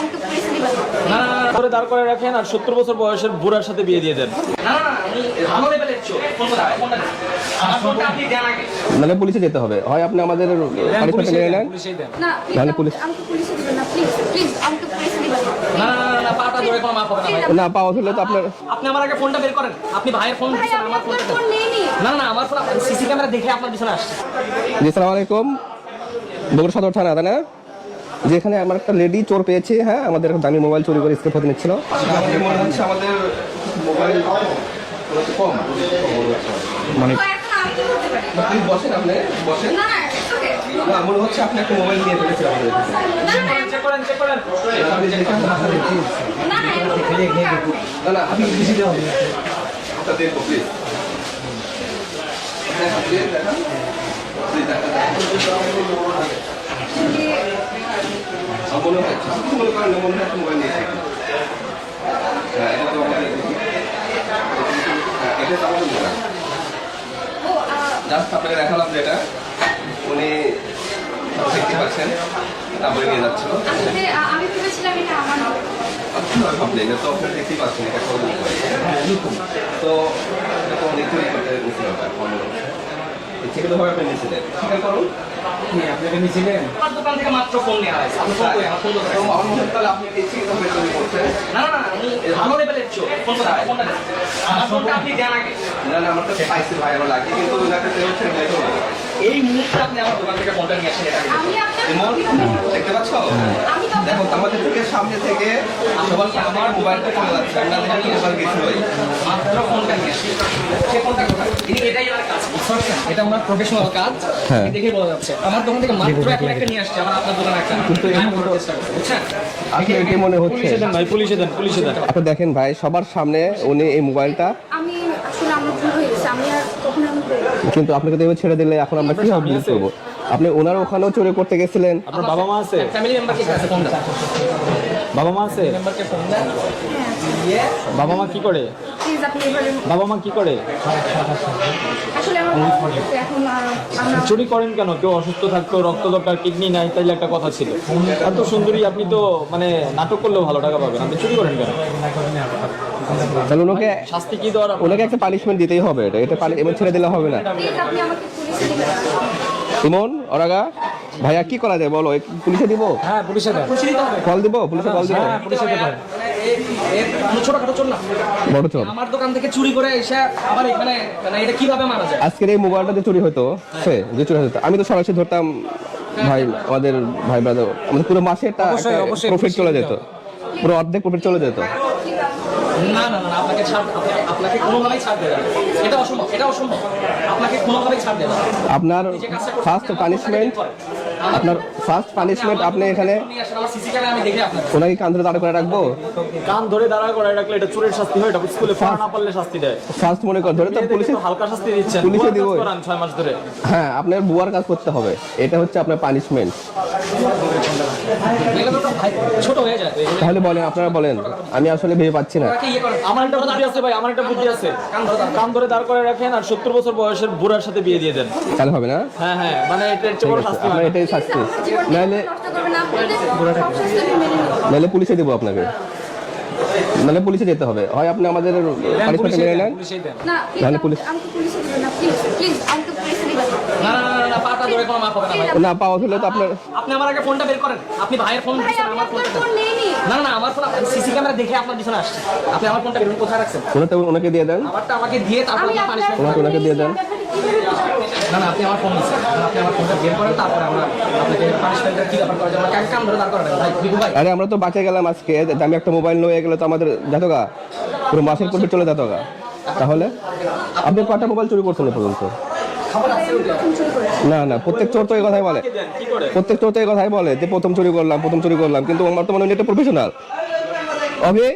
আমাকে দিবেন ধরে দাঁড় করে রাখেন আর সত্তর বছর বয়সের বুড়ার সাথে বিয়ে দিয়ে দেন না না না আমি ভালো লেভেলের চোর ফোন কোথায় ফোনটা দেন। আমার ফোনটা আপনি দেন আগে নাহলে পুলিশে যেতে হবে হয় আপনি আমাদের পুলিশে না পাওয়া হলে তো আপনার আপনি আমার আগে ফোনটা বের করেন আপনি ভাইয়ের ফোন আমার ফোনটা না না না আমার ফোন সিসি ক্যামেরা দেখে আপনার পিছনে আসছে জি সালাম আলাইকুম বগুড়া সদর থানা তাই না যেখানে আমার একটা লেডি চোর পেয়েছে হ্যাঁ আমাদের দামি মোবাইল চুরি করে স্কেপ হতে নিচ্ছিল। আমাদের মোবাইল মানে তো এখন আমি কি করতে পারি? আপনি বসেন আপনি বসেন। না না it's okay. না মনে হচ্ছে আপনি একটা মোবাইল নিয়ে ফেলেছেন আমাদের না না আপনি বেশি দেওয়া প্লিজ দেখান। মনে আপনি মনে করেন মনে হয় হ্যাঁ এটা। তো আমাদের হ্যাঁ, এটা তো আমাদের মোবাইল ও আহ, জাস্ট আপনাকে দেখালাম যেটা উনি দেখতে পাচ্ছেন তারপরে নিয়ে যাচ্ছিল। আমি ভেবেছিলাম এটা আমার না। এটা তো আপনি দেখতেই পাচ্ছেন এটা তো এটা তো করতে নিয়েছিল ভাবে আপনি নিয়েছিলেন স্বীকার করুন আমার দোকান থেকে মাত্র ফোন নেওয়া হয়েছে। আপনি তো হয় তাহলে আপনি না না না আমি ভালো লেভেলের চোর। ফোনটা আমার ফোনটা আপনি দেন আগে। না না আমার কাছে পাইছি ভাই আমার লাগে কিন্তু এই মুহূর্তে আপনি আমার দোকান থেকে ফোনটা নিয়ে আসেন দেখতে পাচ্ছ? তো দেখো আমাদের থেকে সামনে থেকে সবার আমার মোবাইলটা চলে যাচ্ছে। আমরা যেখানে মোবাইল গেছিলই মাত্র ফোনটা নিয়ে সে ফোনটা কোথায়? তিনি এটাই আমার কাজ। এটা ওনার প্রফেশনাল কাজ। হ্যাঁ। দেখে বোঝা যাচ্ছে। আমার দোকান থেকে মাত্র এক লাখ নিয়ে আসছে। আমার আপনার দোকানে একটা। বুঝছেন? আপনি এটি মনে হচ্ছে। পুলিশে দেন ভাই পুলিশে দেন পুলিশে দেন। আপনি দেখেন ভাই সবার সামনে উনি এই মোবাইলটা আমি আসলে আমার ভুল হয়ে গেছে। আমি আর কখনো আমি কিন্তু আপনাকে তো ছেড়ে দিলে এখন আমরা কীভাবে বিল করব? আপনি ওনার ওখানেও চুরি করতে গেছিলেন। আপনার বাবা মা আছে? ফ্যামিলি মেম্বার কে আছে ফোন দেন বাবা মা আছে? মেম্বারকে ফোন দেন বাবা মা কি করে? প্লিজ আপনি এবারে বাবা মা কি করে? আসলে আমার। এখন আর আমরা চুরি করেন কেন? কেউ অসুস্থ থাকতো রক্ত দরকার কিডনি নাই তাইলে একটা কথা ছিল। এত সুন্দরী আপনি তো মানে নাটক করলেও ভালো টাকা পাবেন। আপনি চুরি করেন কেন? তাহলে ওনাকে শাস্তি কি দেওয়ার? ওনাকে একটা পানিশমেন্ট দিতেই হবে এটা। এটা এমন ছেড়ে দিলে হবে না। প্লিজ আপনি আমাকে পুলিশে ইমন ওরাগা ভাইয়া কি করা যায় বলো? পুলিশে দিব? হ্যাঁ পুলিশে কল দিব? পুলিশে কল দিব? হ্যাঁ পুলিশে বড় চল। আমার দোকান থেকে চুরি করে এসে আবার এখানে মানে এটা কীভাবে মারা যায়? আজকের এই মোবাইলটা যে চুরি হতো সে যে চুরি হতো আমি তো সরাসরি ধরতাম ভাই আমাদের ভাই ব্রাদার আমাদের পুরো মাসে একটা প্রফিট চলে যেত। পুরো অর্ধেক প্রফিট চলে যেত। না না, আপনাকে ছাড় আপনাকে কোনোভাবেই ছাড় দেবে না। এটা অসম্ভব এটা অসম্ভব আপনাকে কোনোভাবেই ছাড় দেবে না। আপনার ফার্স্ট পানিশমেন্ট আপনার ফার্স্ট পানিশমেন্ট আপনি এখানে ওনাকে কান ধরে দাঁড় করে রাখব? কান ধরে দাঁড়া করে রাখলে এটা চোরের শাস্তি হয় এটা স্কুলে পড়া না পারলে শাস্তি দেয়। ফার্স্ট মনে কর ধরে তো পুলিশে হালকা শাস্তি দিচ্ছেন পুলিশে কাজ ছয় মাস ধরে। হ্যাঁ আপনার বুয়ার কাজ করতে হবে এটা হচ্ছে আপনার পানিশমেন্ট ছোট হয়ে যায়। তাহলে বলেন আপনারা বলেন আমি আসলে ভেবে পাচ্ছি না। ইয়ে আমার একটা বুদ্ধি আছে ভাই আমার একটা বুদ্ধি আছে। কান ধরে দাঁড়। করে রাখেন আর সত্তর বছর বয়সের বুড়ার সাথে বিয়ে দিয়ে দেন। তাহলে হবে না? হ্যাঁ হ্যাঁ মানে এটা হচ্ছে বড় শাস্তি হয় শাস্তি নাহলে নাহলে পুলিশে দেবো আপনাকে। নাহলে পুলিশে যেতে হবে। হয় আপনি আমাদের দেন, পানিশমেন্ট মেনে নেন। না নাহলে পুলিশ- না প্লিজ প্লিজ আমাকে পুলিশে দিবেন না। না না, না না পাটা ধরে কোনো মাফ হবে না ভাই। না পাওয়া হলে তো আপনার আপনি আমার আগে ফোনটা বের করেন। আপনি ভাইয়ের ফোন আমার ফোনটা না না আমার ফোন সিসি ক্যামেরা দেখে আপনার পিছনে আসছে। আপনি আমার ফোনটা বের কোথায় রাখছেন? ওনাকে দিয়ে দেন। আমারটা আমাকে দিয়ে তারপর পানিশমেন্ট ওনাকে দিয়ে দেন। না না, আপনি আমার ফোন দিচ্ছেন আপনি আমার ফোনটা বের করেন, তারপরে আমরা আপনাকে পানিশমেন্টের কি ব্যাপার করা যায় আমরা কান ধরে দাঁড় করাবেন। ভাই, বিভু ভাই। আরে, আমরা তো বাঁচে গেলাম আজকে। আমি একটা মোবাইল নিয়ে গেলে তো আমাদের যেত গা পুরো মাসের প্রফিট চলে যেত গা তাহলে? আপনি কটা মোবাইল চুরি করছেন পর্যন্ত? না না, প্রত্যেক চোর তো এই কথাই বলে। প্রত্যেক চোর তো এই কথাই বলে যে প্রথম চুরি করলাম, প্রথম চুরি করলাম, কিন্তু আমার তো মনে হয় এটা প্রফেশনাল অভি,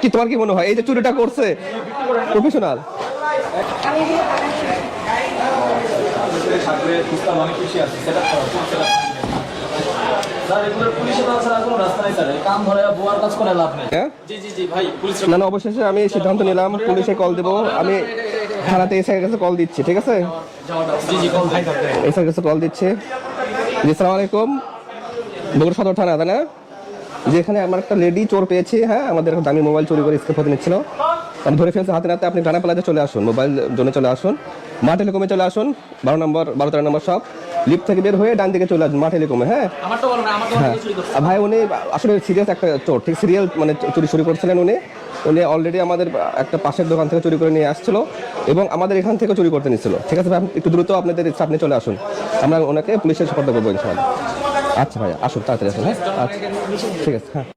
কি তোমার কি মনে হয়? এই যে চুরিটা করছে প্রফেশনাল অনেক বেশি আছে সেটা হ্যাঁ? না না অবশেষে আমি সিদ্ধান্ত নিলাম পুলিশে কল দেবো। আমি থানাতে এসআই কাছে কল দিচ্ছি ঠিক আছে? কাছে কল দিচ্ছি। জি সালাম আলাইকুম। বগুড়া সদর থানা তাই না? যে এখানে আমার একটা লেডি চোর পেয়েছে হ্যাঁ? আমাদের দামি মোবাইল চুরি করে স্কেপ হতে নিচ্ছিল ধরে ফেলছি হাতে নাতে আপনি ডানা পালাতে চলে আসুন মোবাইল জোনে চলে আসুন মা টেলিকমে চলে আসুন বারো নম্বর বারো তেরো নম্বর সব লিফট থেকে বের হয়ে ডান দিকে চলে আসুন মা টেলিকমে হ্যাঁ? হ্যাঁ। ভাই উনি আসলে সিরিয়াস একটা চোর ঠিক সিরিয়াল মানে চুরি চুরি করছিলেন উনি। উনি অলরেডি আমাদের একটা পাশের দোকান থেকে চুরি করে নিয়ে আসছিল এবং আমাদের এখান থেকে চুরি করতে নিচ্ছিল। ঠিক আছে ভাই একটু দ্রুত আপনাদের সামনে চলে আসুন। আমরা ওনাকে পুলিশের সুপার্দ করব ইনশাআল্লাহ। আচ্ছা ভাই আসুন তাড়াতাড়ি আসুন হ্যাঁ? আচ্ছা ঠিক আছে হ্যাঁ।